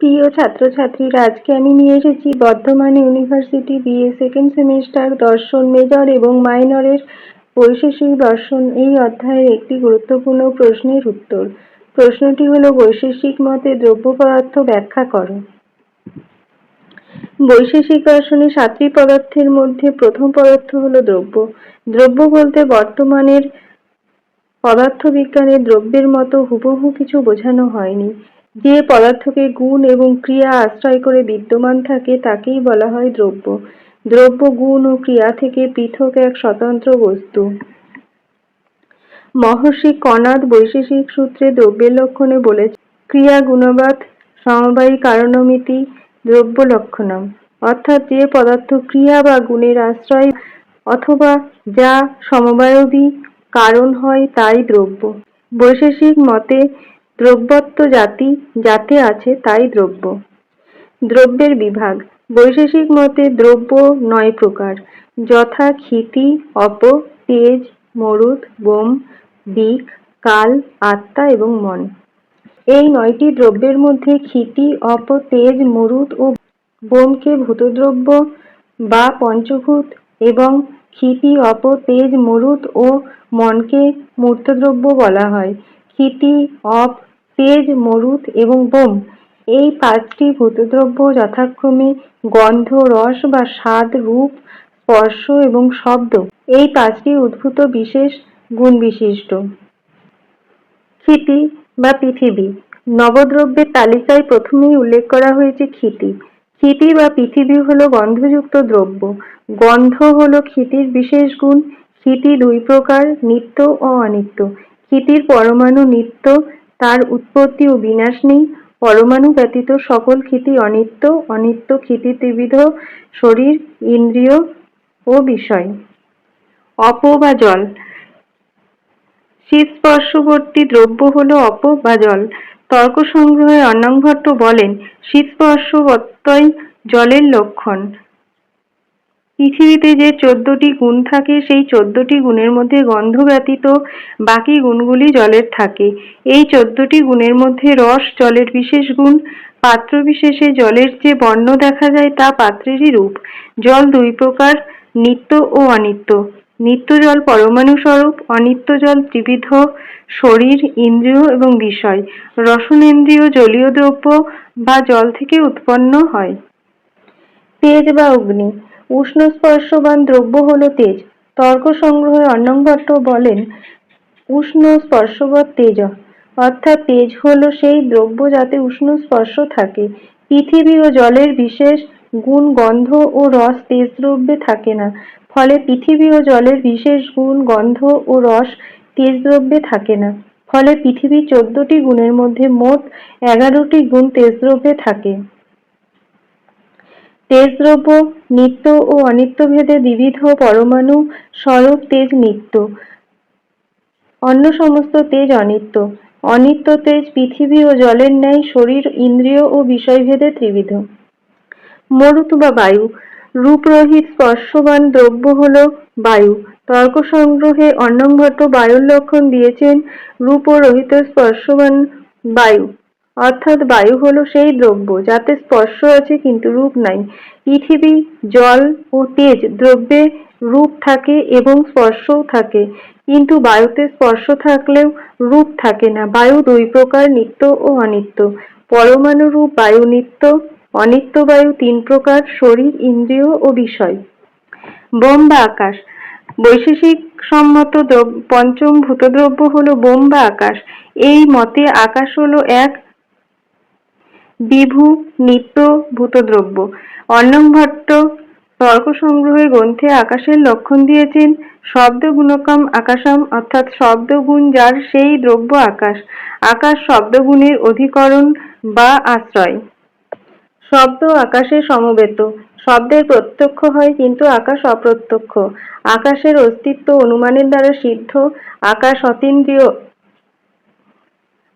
প্রিয় ছাত্রছাত্রীরা, আজকে আমি নিয়ে এসেছি Bardhaman university BA second semester দর্শন মেজর এবং মাইনরের বৈশেষিক দর্শন। এই অধ্যায়ের একটি গুরুত্বপূর্ণ প্রশ্নের উত্তর। প্রশ্নটি হল, বৈশেষিক মতে দ্রব্য পদার্থ ব্যাখ্যা করো। বৈশেষিক দর্শনে সাতটি পদার্থের মধ্যে প্রথম পদার্থ হল দ্রব্য। দ্রব্য বলতে বর্তমানের পদার্থবিজ্ঞানের দ্রব্যের মতো হুবহু কিছু বোঝানো হয়নি। যে পদার্থকে গুণ এবং ক্রিয়া আশ্রয় করে বিদ্যমান থাকে, তাকেই বলা হয় দ্রব্য। দ্রব্য, গুণ ও ক্রিয়া থেকে পৃথক এক স্বতন্ত্র বস্তু। মহর্ষি কনাদ বৈশেষিক সূত্রে দ্রব্যের লক্ষণে বলেছে ক্রিয়া, গুণবাদ, সমবায়ী কারণমিতি, দ্রব্য লক্ষণম। অর্থাৎ যে পদার্থ ক্রিয়া বা গুণের আশ্রয় অথবা যা সমবায়বী কারণ হয়, তাই দ্রব্য। বৈশেষিক মতে দ্রব্যত্ব জাতি, যাতে আছে তাই দ্রব্য। দ্রব্যের বিভাগ। বৈশেষিক মতে দ্রব্য নয় প্রকার। যথা ক্ষিতি, অপ, তেজ, মরুদ, বোম, দিক, কাল, আত্মা এবং মন। এই নয়টি দ্রব্যের মধ্যে ক্ষিতি, অপ, তেজ, মরুদ ও বোমকে ভূতদ্রব্য বা পঞ্চভূত এবং ক্ষিতি, অপ, তেজ, মরুদ ও মনকে মূর্তদ্রব্য বলা হয়। ক্ষিতি, অপ তেজ মরুদ এবং বোম এই পাঁচটি ভূতদ্রব্য যথাক্রমে গন্ধ, রস বা স্বাদ, রূপ, স্পর্শ এবং শব্দ। এই পাঁচটি উদ্ভূত বিশেষ গুণ বিশিষ্ট। ক্ষিতি বা পৃথিবী। নবদ্রব্যের তালিকায় প্রথমেই উল্লেখ করা হয়েছে ক্ষিতি। ক্ষিতি বা পৃথিবী হলো গন্ধযুক্ত দ্রব্য। গন্ধ হলো ক্ষিতির বিশেষ গুণ। ক্ষিতি দুই প্রকার, নিত্য ও অনিত্য। ক্ষিতির পরমাণু নিত্য তার উৎপত্তি ও বিনাশ নেই। পরমাণু ব্যতীত সকল ক্ষিতি অনিত্য অনিত্য ক্ষিতি ত্রিবিধ, শরীর, ইন্দ্রিয় ও বিষয়। অপ বা জল। শীতস্পর্শবর্তী দ্রব্য হলো অপ বা জল। তর্ক সংগ্রহে অন্নভট্ট বলেন শীতস্পর্শবত্যই জলের লক্ষণ। পৃথিবীতে যে চোদ্দটি গুণ থাকে, সেই চোদ্দটি গুণের মধ্যে গন্ধ ব্যতীত বাকি গুণগুলি জলের থাকে। এই চোদ্দটি গুণের মধ্যে রস জলের বিশেষ গুণ, পাত্র বিশেষে জলের যে বর্ণ দেখা যায় তা পাত্রেরই রূপ। জল দুই প্রকার, নিত্য ও অনিত্য। নিত্য জল পরমাণু স্বরূপ, অনিত্য জল ত্রিবিধ, শরীর, ইন্দ্রিয় এবং বিষয়। রসনেন্দ্রিয় জলীয় দ্রব্য বা জল থেকে উৎপন্ন হয়। তেজ বা অগ্নি। উষ্ণ স্পর্শবান দ্রব্য হলো তেজ। তর্ক সংগ্রহে অন্নভট্ট বলেন উষ্ণ স্পর্শবৎ তেজ। অর্থাৎ তেজ হলো সেই দ্রব্য যাতে উষ্ণ স্পর্শ থাকে। পৃথিবী ও জলের বিশেষ গুণ, গন্ধ ও রস তেজ দ্রব্যে থাকে না। ফলে পৃথিবী ও জলের বিশেষ গুণ, গন্ধ ও রস তেজ দ্রব্যে থাকে না। ফলে পৃথিবীর চোদ্দটি গুণের মধ্যে মোট এগারোটি গুণ তেজ দ্রব্যে থাকে। তেজ দ্রব্য নিত্য ও অনিত্য ভেদে বিবিধ পরমাণু স্বরূপ তেজ নিত্য। অন্য সমস্ত তেজ অনিত্য। অনিত্য তেজ পৃথিবী ও জলের ন্যায় শরীর, ইন্দ্রিয় ও বিষয়ভেদে ত্রিবিধ। মরুত বা বায়ু। রূপরহিত স্পর্শবান দ্রব্য হল বায়ু। তর্ক সংগ্রহে অন্নভট্ট বায়ুর লক্ষণ দিয়েছেন রূপ ও রহিত স্পর্শবান বায়ু। অর্থাৎ বায়ু হলো সেই দ্রব্য, যাতে স্পর্শ আছে কিন্তু রূপ নাই। পৃথিবী, জল ও তেজ দ্রব্যে রূপ থাকে এবং স্পর্শও থাকে। কিন্তু বায়ুতে স্পর্শ থাকলেও রূপ থাকে না। বায়ু দুই প্রকার, নিত্য ও অনিত্য। পরমাণু রূপ বায়ু নিত্য, অনিত্য বায়ু তিন প্রকার, শরীর, ইন্দ্রিয় ও বিষয়। বোম বা আকাশ। বৈশেষিক সম্মত পঞ্চম ভূতদ্রব্য হলো বোম বা আকাশ। এই মতে আকাশ হলো এক বিভু, নিত্য, ভূতদ্রব্য। অন্নম ভট্ট তর্ক সংগ্রহে গ্রন্থে আকাশের লক্ষণ দিয়েছেন, শব্দ গুণকম আকাশম, অর্থাৎ শব্দ গুণ যার সেই দ্রব্য আকাশ। আকাশ শব্দগুণের অধিকরণ বা আশ্রয়। শব্দ আকাশে সমবেত। শব্দের প্রত্যক্ষ হয় কিন্তু আকাশ অপ্রত্যক্ষ। আকাশের অস্তিত্ব অনুমানের দ্বারা সিদ্ধ। আকাশ অতীন্দ্রিয়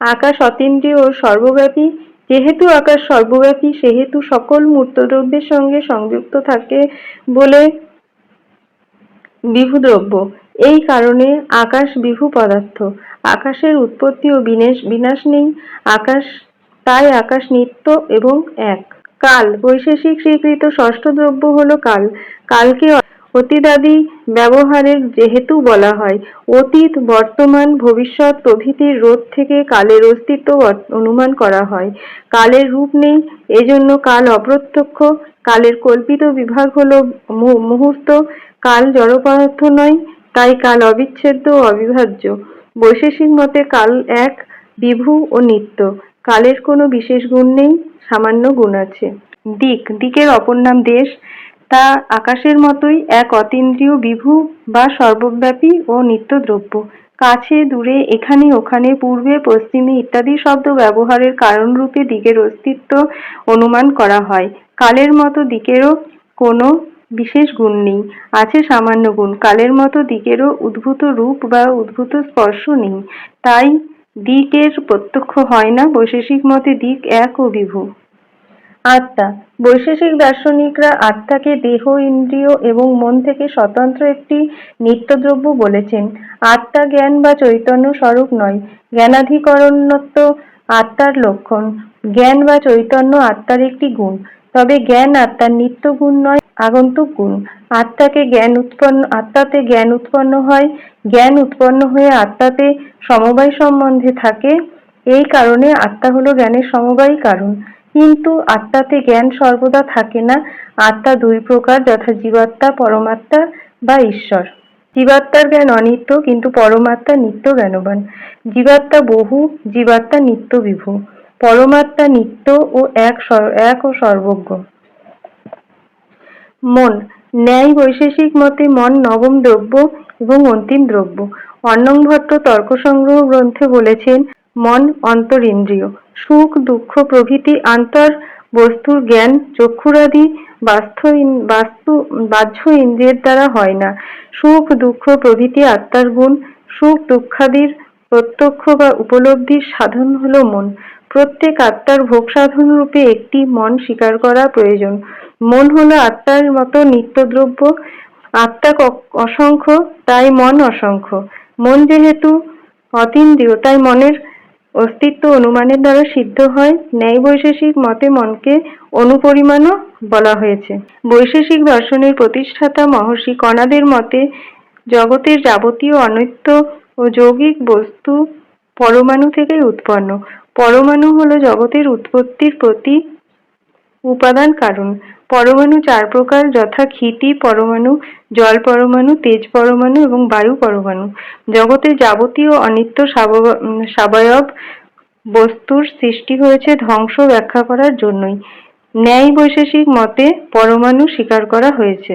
আকাশ অতীন্দ্রিয় সর্বব্যাপী। যেহেতু আকাশ সর্বব্যাপী, সেহেতু সকল মূর্তদ্রব্যের সঙ্গে সংযুক্ত থাকে বলে বিভুদ্রব্য। এই কারণে আকাশ বিভু পদার্থ। আকাশের উৎপত্তি ও বিনাশ বিনাশ নেই। আকাশ তাই আকাশ নিত্য এবং এক। কাল। বৈশেষিক স্বীকৃত ষষ্ঠ দ্রব্য হলো কাল। কালকে অতীতাদি ব্যবহারের যেহেতু বলা হয়, অতীত, বর্তমান, ভবিষ্যৎ প্রভৃতির রোধ থেকে কালের অস্তিত্ব অনুমান করা হয়। কালের রূপ নেই, এজন্য কাল অপ্রত্যক্ষ, কালের কল্পিত বিভাগ হলো মুহূর্ত, কাল জড় পদার্থ নয়, তাই কাল অবিচ্ছেদ্য অবিভাজ্য। বৈশেষিক মতে কাল এক, বিভু ও নিত্য। কালের কোনো বিশেষ গুণ নেই, সামান্য গুণ আছে। দিক, দিকের অপর নাম দেশ। তা আকাশের মতোই এক অতীন্দ্রিয় বিভু বা সর্বব্যাপী ও নিত্য দ্রব্য কাছে, দূরে, এখানে, ওখানে, পূর্বে, পশ্চিমে ইত্যাদি শব্দ ব্যবহারের কারণরূপে দিকের অস্তিত্ব অনুমান করা হয়। কালের মতো দিকেরও কোনো বিশেষ গুণ নেই। আছে সামান্য গুণ। কালের মতো দিকেরও উদ্ভূত রূপ বা উদ্ভূত স্পর্শ নেই। তাই দিকের প্রত্যক্ষ হয় না। বৈশেষিক মতে দিক এক ও বিভু। আত্মা। বৈশেষিক দার্শনিকরা আত্মাকে দেহ, ইন্দ্রিয় এবং মন থেকে স্বতন্ত্র একটি নিত্যদ্রব্য বলেছেন। আত্মা জ্ঞান বা চৈতন্য স্বরূপ নয়, জ্ঞানাধিকরণত্ব আত্মার লক্ষণ। জ্ঞান বা চৈতন্য আত্মার একটি গুণ, তবে জ্ঞান আত্মার নিত্য গুণ নয়, আগন্তুক গুণ। আত্মাকে জ্ঞান উৎপন্ন, আত্মাতে জ্ঞান উৎপন্ন হয়, জ্ঞান উৎপন্ন হয়ে আত্মাতে সমবায় সম্বন্ধে থাকে। এই কারণে আত্মা হলো জ্ঞানের সমবায়ী কারণ। কিন্তু আত্মাতে জ্ঞান সর্বদা থাকে না। আত্মা দুই প্রকার, যথা জীবাত্মা, পরমাত্মা বা ঈশ্বর। জীবাত্মার জ্ঞান অনিত্য, কিন্তু পরমাত্মা নিত্য জ্ঞানবান। জীবাত্মা বহু, জীবাত্মা নিত্য বিভু। পরমাত্মা নিত্য ও এক এক ও সর্বজ্ঞ। মন। ন্যায় বৈশেষিক মতে মন নবম দ্রব্য এবং অন্তিম দ্রব্য। অন্নং ভট্ট তর্ক সংগ্রহ গ্রন্থে বলেছেন, মন অন্তরিন্দ্রিয়। সুখ, দুঃখ, প্রভৃতি, আন্তর, বস্তুর জ্ঞান, চক্ষুরাদি, বাস্তু বাস্তু, বাহ্য ইন্দ্রিয়ের দ্বারা হয় না। সুখ, দুঃখ, প্রভৃতি, আত্মার গুণ, সুখ, দুঃখাদির প্রত্যক্ষ বা উপলব্ধির সাধন হলো মন। প্রত্যেক আত্মার ভোগ সাধন রূপে একটি মন স্বীকার করা প্রয়োজন। মন হলো আত্মার মতো নিত্যদ্রব্য। আত্মা অসংখ্য, তাই মন অসংখ্য। মন যেহেতু অতীন্দ্রিয়, তাই মনের অস্তিত্ব অনুমানের দ্বারা সিদ্ধ হয় ন্যায় বৈশেষিক মতে মনকে অনুপরিমাণও বলা হয়েছে। বৈশেষিক দর্শনের প্রতিষ্ঠাতা মহর্ষি কণাদের মতে, জগতের যাবতীয় অনিত্য ও যৌগিক বস্তু পরমাণু থেকেই উৎপন্ন। পরমাণু হলো জগতের উৎপত্তির প্রতি উপাদান কারণ। পরমাণু চার প্রকার, যথা ক্ষিতি পরমাণু, জল পরমাণু, তেজ পরমাণু এবং বায়ু পরমাণু। জগতে যাবতীয় অনিত্য সাবয়ব বস্তুর সৃষ্টি হয়েছে ধ্বংস ব্যাখ্যা করার জন্যই। ন্যায় বৈশেষিক মতে পরমাণু স্বীকার করা হয়েছে।